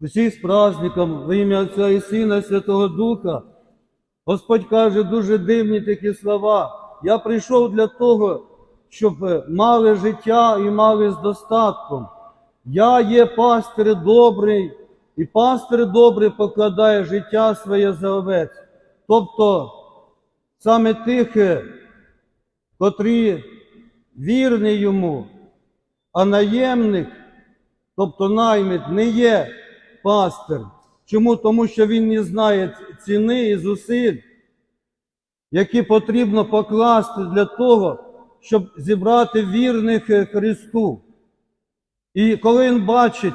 Усіх з праздником во ім'я Отця і Сина, Святого Духа. Господь каже дуже дивні такі слова. Я прийшов для того, щоб е, мали життя і мали з достатком. Я є пастир добрий, і пастир добрий покладає життя своє за овець. Тобто саме тих, е, котрі вірні йому, а наємник, тобто наймит, не є пастир. Чому? Тому що він не знає ціни і зусиль, які потрібно покласти для того, щоб зібрати вірних е, Христу. І коли він бачить,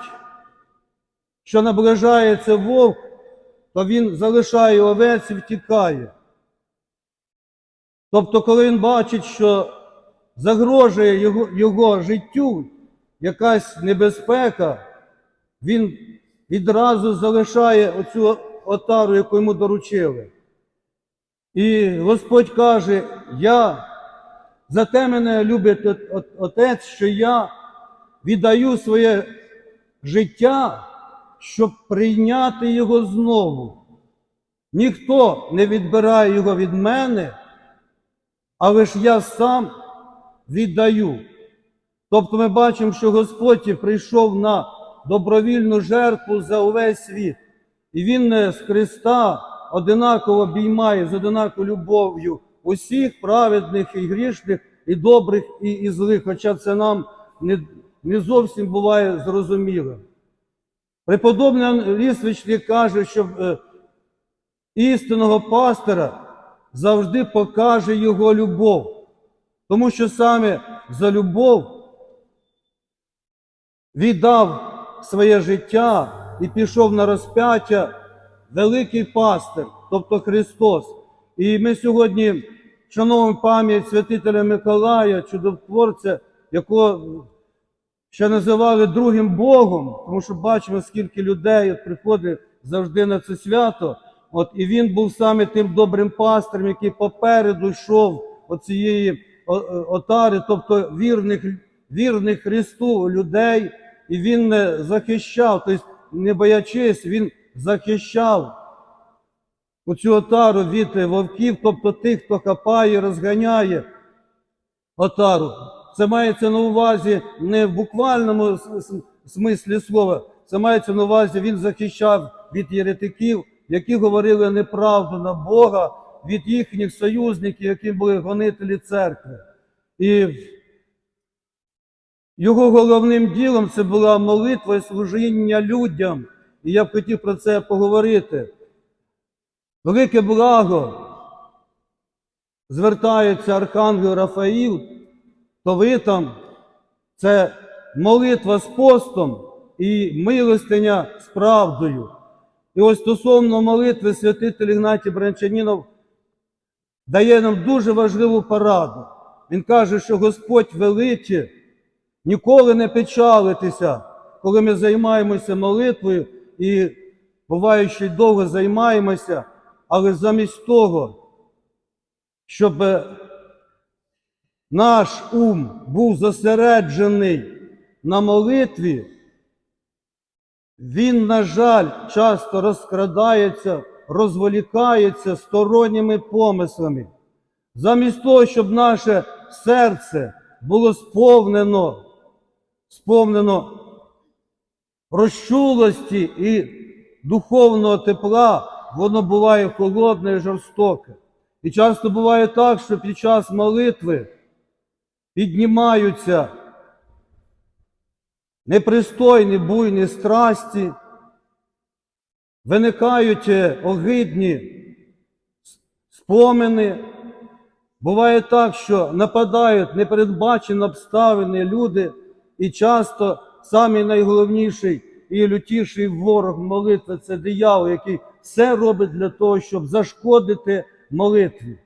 що наближається вовк, то він залишає овець і втікає. Тобто, коли він бачить, що загрожує його, його життю якась небезпека, він відразу залишає оцю отару, яку йому доручили. І Господь каже: Я за те мене любить от- от- Отець, що я віддаю своє життя, щоб прийняти його знову. Ніхто не відбирає його від мене, але ж я сам віддаю. Тобто ми бачимо, що Господь прийшов на добровільну жертву за увесь світ. І Він е, з Христа одинаково обіймає з одинаковою любов'ю усіх праведних і грішних, і добрих, і, і злих, хоча це нам не, не зовсім буває зрозуміло. Преподобний лісвичник каже, що е, істинного пастора завжди покаже його любов. Тому що саме за любов віддав своє життя і пішов на розп'яття великий пастир, тобто Христос. І ми сьогодні шановуємо пам'ять святителя Миколая, чудотворця, якого ще називали другим Богом, тому що бачимо, скільки людей приходить завжди на це свято. От, і він був саме тим добрим пастирем, який попереду йшов оцієї отари, тобто вірних, вірних Христу людей, і він не захищав, тобто не боячись, він захищав оцю отару від вовків, тобто тих, хто хапає, розганяє отару. Це мається на увазі не в буквальному смислі слова, це мається на увазі, він захищав від єретиків, які говорили неправду на Бога, від їхніх союзників, які були гонителі церкви. І його головним ділом це була молитва і служіння людям. І я б хотів про це поговорити. Велике благо звертається Архангел Рафаїл, то ви там це молитва з постом і милостиня з правдою. І ось стосовно молитви святитель Ігнатій Бранчанінов дає нам дуже важливу пораду. Він каже, що Господь величе ніколи не печалитися, коли ми займаємося молитвою і й довго займаємося, але замість того, щоб е, наш ум був зосереджений на молитві, він, на жаль, часто розкрадається, розволікається сторонніми помислами. Замість того, щоб наше серце було сповнено, сповнено розчулості і духовного тепла, воно буває холодне і жорстоке. І часто буває так, що під час молитви піднімаються непристойні буйні страсті, виникають е, огидні спомини. Буває так, що нападають непередбачені обставини люди, і часто самий найголовніший і лютіший ворог молитви це диявол, який все робить для того, щоб зашкодити молитві.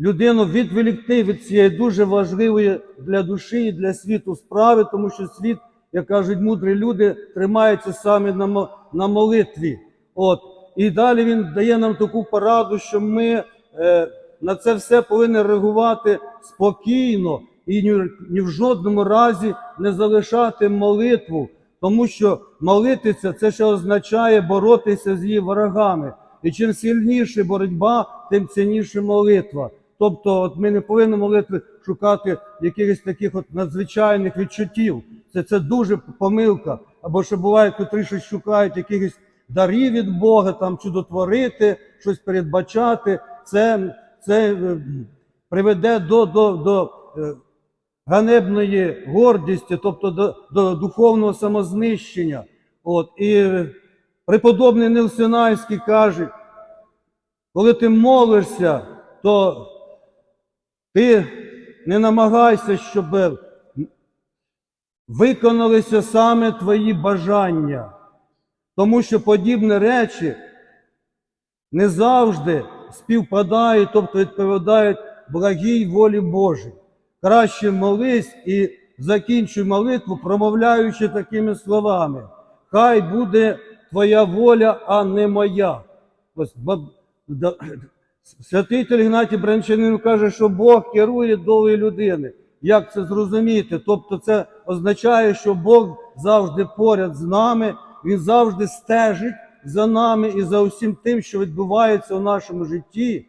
Людину відволікти від цієї дуже важливої для душі і для світу справи, тому що світ, як кажуть мудрі люди, тримається саме на, на молитві. От. І далі він дає нам таку пораду, що ми е, на це все повинні реагувати спокійно і ні, в жодному разі не залишати молитву, Тому що молитися це ще означає боротися з її ворогами. І чим сильніша боротьба, тим цінніша молитва. Тобто, от ми не повинні молитви шукати якихось таких от надзвичайних відчуттів. Це, це дуже помилка. Або що буває, котрі щось шукають якихось дарів від Бога, там чудотворити, щось передбачати. Це, це е, приведе до, до, до е, ганебної гордості, тобто до, до духовного самознищення. От, і преподобний Нил Синайський каже, коли ти молишся, то ти не намагайся, щоб виконалися саме твої бажання, тому що подібні речі не завжди співпадають, тобто відповідають благій волі Божій. Краще молись і закінчуй молитву, промовляючи такими словами: Хай буде твоя воля, а не моя. Ось, Святитель Ігнатій Бранчанин каже, що Бог керує долею людини. Як це зрозуміти? Тобто, це означає, що Бог завжди поряд з нами, Він завжди стежить за нами і за усім тим, що відбувається у нашому житті.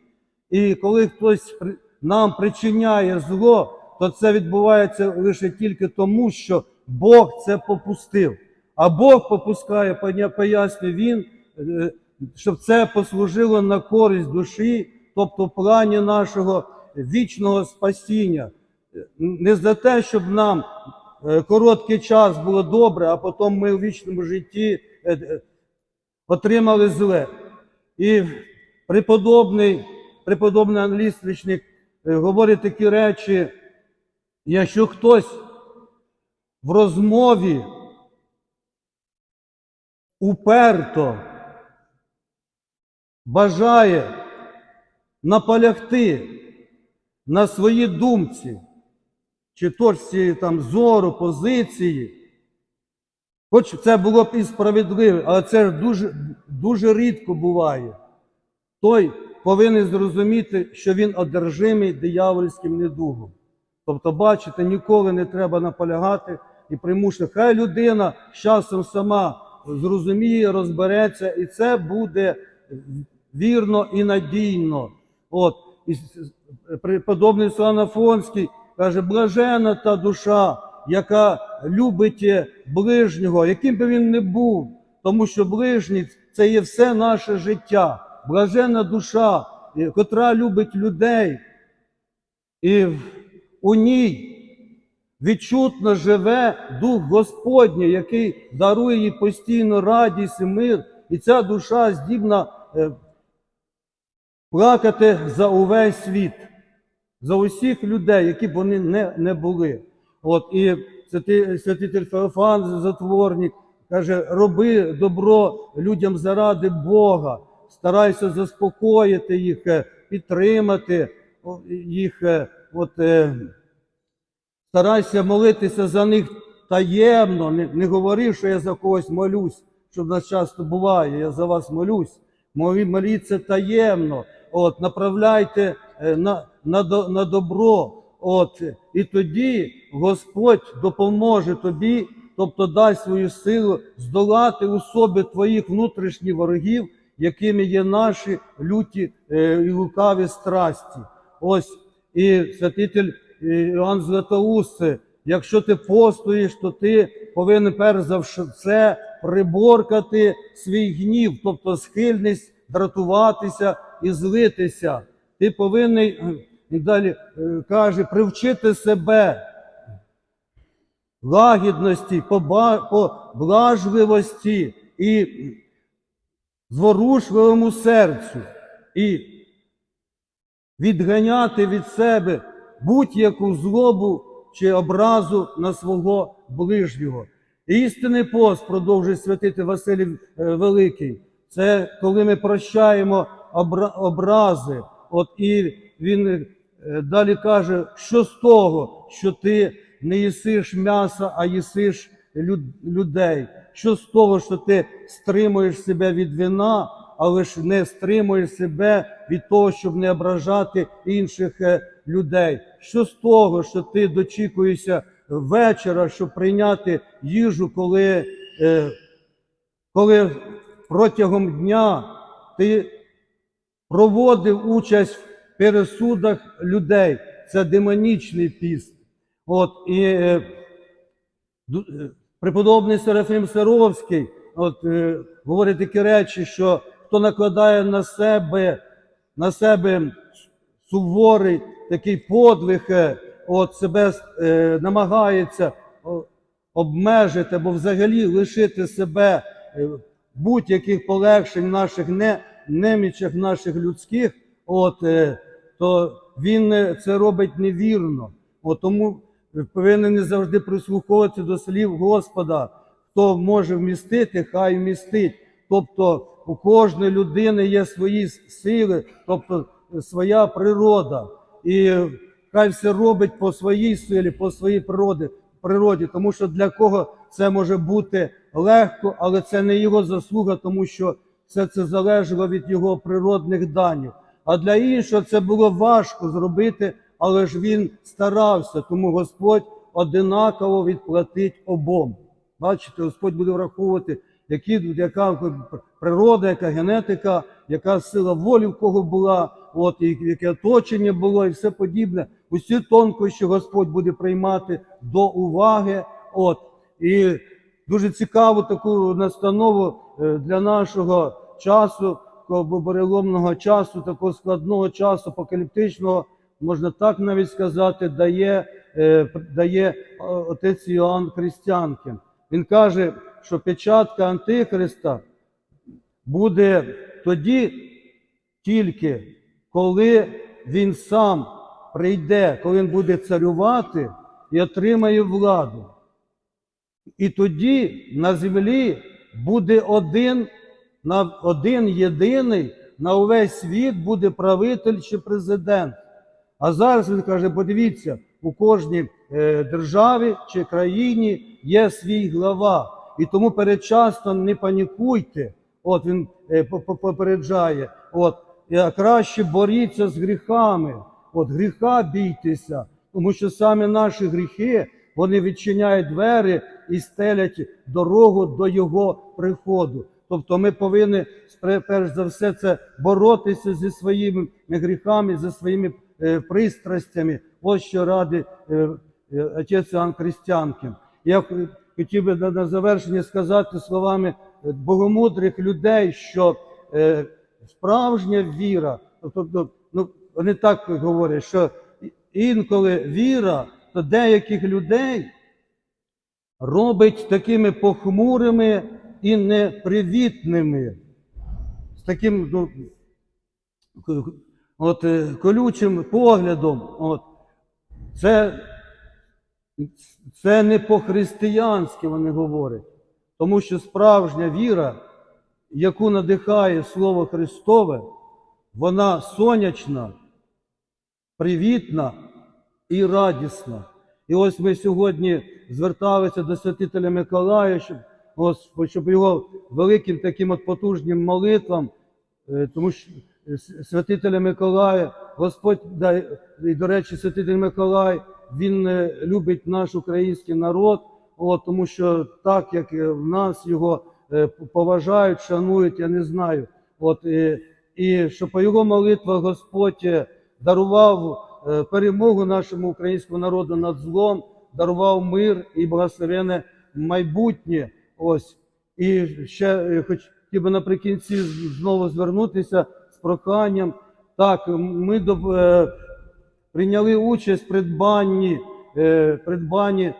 І коли хтось нам причиняє зло, то це відбувається лише тільки тому, що Бог це попустив. А Бог попускає, пояснює він, е, щоб це послужило на користь душі, тобто в плані нашого вічного спасіння. Не за те, щоб нам е, короткий час було добре, а потім ми у вічному житті е, отримали зле. І преподобний, преподобний англійський говорить такі речі, якщо хтось в розмові уперто бажає наполягти на своїй думці, чи точці там зору, позиції, хоч це було б і справедливо, але це ж дуже, дуже рідко буває. Той повинен зрозуміти, що він одержимий диявольським недугом. Тобто, бачите, ніколи не треба наполягати і примушувати. Хай людина з часом сама зрозуміє, розбереться, і це буде вірно і надійно. От, і преподобний Ісуан Афонський каже, блажена та душа, яка любить ближнього, яким би він не був, тому що ближній це є все наше життя. Блажена душа, котра любить людей, і у ній відчутно живе Дух Господній, який дарує їй постійно радість і мир, і ця душа здібна е, плакати за увесь світ, за усіх людей, які б вони не, не були. От і святитель Феофан, затворник, каже: роби добро людям заради Бога, старайся заспокоїти їх, е, підтримати їх. От, е, старайся молитися за них таємно, не, не говори, що я за когось молюсь, що в нас часто буває, я за вас молюсь. Молі- Моліться таємно, от, направляйте е, на, на, на добро. От, і тоді Господь допоможе тобі, тобто дасть свою силу здолати у собі твоїх внутрішніх ворогів, якими є наші люті е, і лукаві страсті. Ось і святитель е, Іоанн Златоуст, якщо ти постоїш, то ти повинен перш за все приборкати свій гнів, тобто схильність дратуватися і злитися. Ти повинен, далі е, каже, привчити себе лагідності, поблажливості і зворушливому серцю. І відганяти від себе будь-яку злобу чи образу на свого ближнього. Істинний пост, продовжує святити Василій е, Великий, це коли ми прощаємо обра- образи. От і він е, далі каже, що з того, що ти не їсиш м'яса, а їсиш люд- людей. Що з того, що ти стримуєш себе від вина, але ж не стримуєш себе від того, щоб не ображати інших е, людей. Що з того, що ти дочікуєшся вечора, щоб прийняти їжу, коли е, коли протягом дня ти проводив участь в пересудах людей, це демонічний піст. От, і е, преподобний Серафим Саровський от, говорить такі речі, що хто накладає на себе, на себе суворий такий подвиг, е, от себе е, намагається обмежити або взагалі лишити себе е, будь-яких полегшень наших не, немічах наших людських, от, е, то він е, це робить невірно. От, тому повинен не завжди прислуховуватися до слів Господа. Хто може вмістити, хай вмістить. Тобто у кожної людини є свої сили, тобто своя природа. І хай все робить по своїй силі, по своїй природі, природі, тому що для кого це може бути легко, але це не його заслуга, тому що все це залежало від його природних даних. А для іншого це було важко зробити, але ж він старався, тому Господь одинаково відплатить обом. Бачите, Господь буде враховувати, які, яка природа, яка генетика, яка сила волі в кого була, от, і яке оточення було, і все подібне. Усі тонкощі Господь буде приймати до уваги. От. І дуже цікаву таку настанову е, для нашого часу, переломного часу, такого складного часу, апокаліптичного, можна так навіть сказати, дає, е, дає е, отець Іоанн Християнкин. Він каже, що печатка Антихриста буде тоді тільки, коли він сам прийде, коли він буде царювати і отримає владу. І тоді на землі буде один, на один єдиний, на увесь світ буде правитель чи президент. А зараз він каже: подивіться, у кожній е, державі чи країні є свій глава. І тому передчасно не панікуйте. От він е, по- по- попереджає. От, краще боріться з гріхами. От гріха бійтеся, тому що саме наші гріхи вони відчиняють двері і стелять дорогу до його приходу. Тобто ми повинні перш за все це боротися зі своїми гріхами, зі своїми е, пристрастями. Ось що ради е, отець Іоанн Християнкин. Я хотів би на, завершення сказати словами е, богомудрих людей, що е, справжня віра, тобто, ну, вони так говорять, що інколи віра до деяких людей робить такими похмурими і непривітними, з таким ну, от, е, колючим поглядом. От. Це, це не по-християнськи вони говорять, тому що справжня віра, яку надихає Слово Христове, вона сонячна, привітна і радісна. І ось ми сьогодні зверталися до святителя Миколая, щоб, щоб його великим таким от потужним молитвам, е, тому що святителя Миколая, Господь і, до речі, святитель Миколай, він е, любить наш український народ, от, тому що так як в нас його е, поважають, шанують, я не знаю. От, е, і що по його молитвах Господь дарував перемогу нашому українському народу над злом, дарував мир і благословене майбутнє. Ось. І ще хотів би наприкінці знову звернутися з проханням. Так, ми до, прийняли участь в придбанні, е, придбанні е,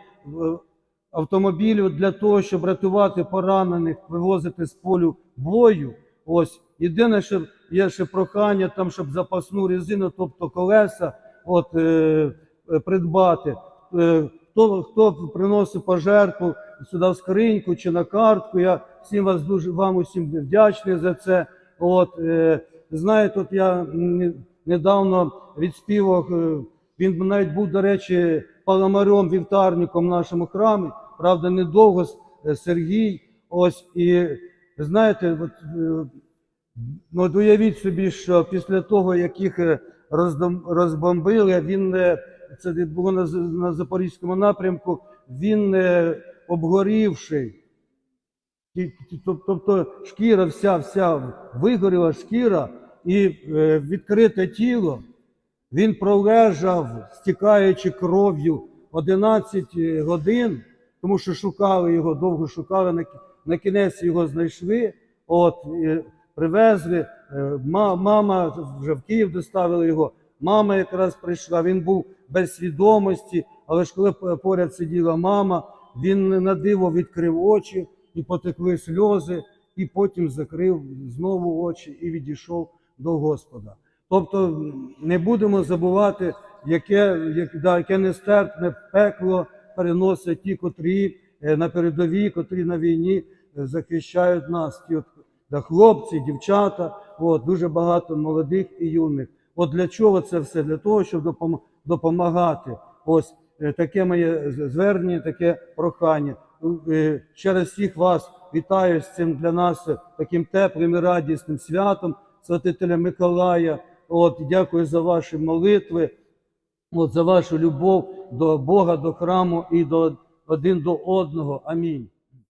автомобілів для того, щоб рятувати поранених, вивозити з полю бою. Ось єдине, що є ще прохання, там, щоб запасну резину, тобто колеса, от е, е, придбати. Е, хто, хто приносить пожертву сюди в скриньку чи на картку, я всім вас дуже вам усім вдячний за це. От е, знаєте, от я недавно відспівав. е, Він навіть був, до речі, паламарем, вівтарником в нашому храмі. Правда, недовго е, Сергій. Ось і знаєте, от, е, ну, от уявіть собі, що після того, як їх розбомбили, він це було на, на Запорізькому напрямку, він обгорівший. Тобто шкіра вся, вся вигоріла шкіра і е, відкрите тіло. Він пролежав, стікаючи кров'ю 11 годин, тому що шукали його, довго шукали, на, кінець його знайшли, от, привезли. Е, Мама вже в Київ доставили його. Мама якраз прийшла, він був без свідомості, але ж коли поряд сиділа мама, він на диво відкрив очі і потекли сльози, і потім закрив знову очі і відійшов до Господа. Тобто не будемо забувати, яке, як, да, яке нестерпне пекло переносять ті, котрі е, на передовій, котрі на війні е, захищають нас. Ті от, да, хлопці, дівчата, от, дуже багато молодих і юних. От для чого це все? Для того, щоб допом- допомагати. Ось е, таке моє звернення, таке прохання. Ще раз всіх вас вітаю з цим для нас таким теплим і радісним святом святителя Миколая. От, дякую за ваші молитви, от, за вашу любов до Бога, до храму і до один до одного. Амінь.